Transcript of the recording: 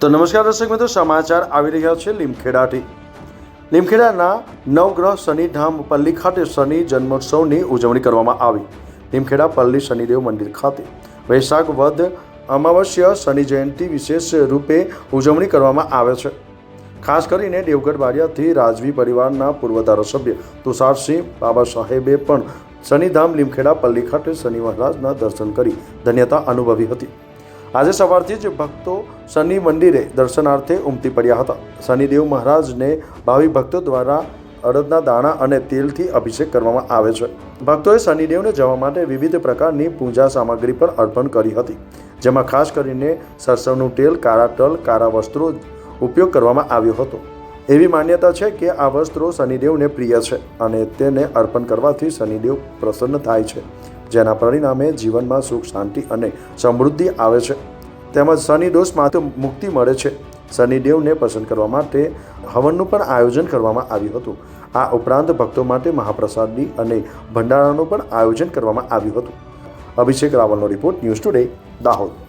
તો નમસ્કાર દર્શક મિત્રો, સમાચાર આવી રહ્યા છે લીમખેડાથી. લીમખેડાના નવગ્રહ શનિધામ પલ્લી ખાતે શનિ જન્મોત્સવની ઉજવણી કરવામાં આવી. લીમખેડા પલ્લી શનિદેવ મંદિર ખાતે વૈશાખ વધ અમાવસ્ય શનિ જયંતિ વિશેષ રૂપે ઉજવણી કરવામાં આવે છે. ખાસ કરીને દેવગઢ બારિયાથી રાજવી પરિવારના પૂર્વ ધારાસભ્ય તુષારસિંહ બાબા સાહેબે પણ શનિધામ લીમખેડા પલ્લી ખાતે શનિ મહારાજના દર્શન કરી ધન્યતા અનુભવી હતી. આજે સવારથી જ ભક્તો શનિ મંદિરે દર્શનાર્થે ઉમટી પડ્યા હતા. શનિદેવ મહારાજને ભાવિ ભક્તો દ્વારા અડદના દાણા અને તેલથી અભિષેક કરવામાં આવે છે. ભક્તોએ શનિદેવને જવા માટે વિવિધ પ્રકારની પૂજા સામગ્રી પણ અર્પણ કરી હતી, જેમાં ખાસ કરીને સરસવનું તેલ, કાળા તલ, કાળા વસ્ત્રો ઉપયોગ કરવામાં આવ્યો હતો. એવી માન્યતા છે કે આ વસ્ત્રો શનિદેવને પ્રિય છે અને તેને અર્પણ કરવાથી શનિદેવ પ્રસન્ન થાય છે. જેના પરિણામે જીવનમાં સુખ, શાંતિ અને સમૃદ્ધિ આવે છે. તેમજ શનિ દોષમાંથી મુક્તિ મળે છે. શનિદેવને પસંદ કરવા માટે હવનનું પણ આયોજન કરવામાં આવ્યું હતું. આ ઉપરાંત ભક્તો માટે મહાપ્રસાદની અને ભંડારાનું પણ આયોજન કરવામાં આવ્યું હતું. અભિષેક રાવલનો રિપોર્ટ ન્યૂઝ ટુડે, દાહોદ.